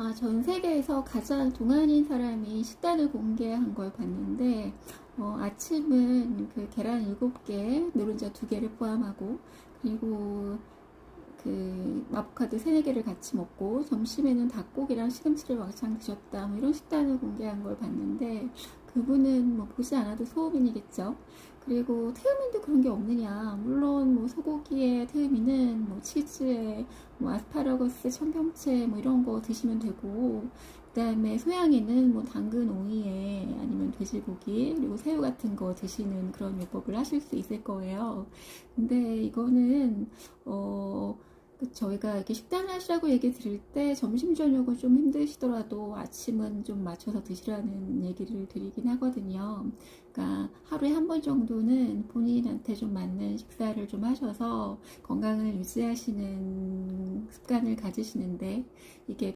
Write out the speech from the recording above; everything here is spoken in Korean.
아, 전 세계에서 가장 동안인 사람이 식단을 공개한 걸 봤는데, 어, 아침은 그 계란 7개, 노른자 2개를 포함하고, 그리고 그 아보카도 3, 4개를 같이 먹고, 점심에는 닭고기랑 시금치를 왕창 드셨다, 뭐 이런 식단을 공개한 걸 봤는데, 그분은 뭐 보지 않아도 소음인이겠죠. 그리고 태음인도 그런 게 없느냐. 물론 뭐 소고기에 태음인은 뭐 치즈에 뭐 아스파라거스, 청경채 뭐 이런 거 드시면 되고 그다음에 소양에는 뭐 당근 오이에 아니면 돼지고기 그리고 새우 같은 거 드시는 그런 요법을 하실 수 있을 거예요. 근데 이거는 어 그 저희가 이렇게 식단을 하시라고 얘기 드릴 때 점심 저녁은 좀 힘드시더라도 아침은 좀 맞춰서 드시라는 얘기를 드리긴 하거든요. 그러니까 하루에 한 번 정도는 본인한테 좀 맞는 식사를 좀 하셔서 건강을 유지하시는 습관을 가지시는데 이게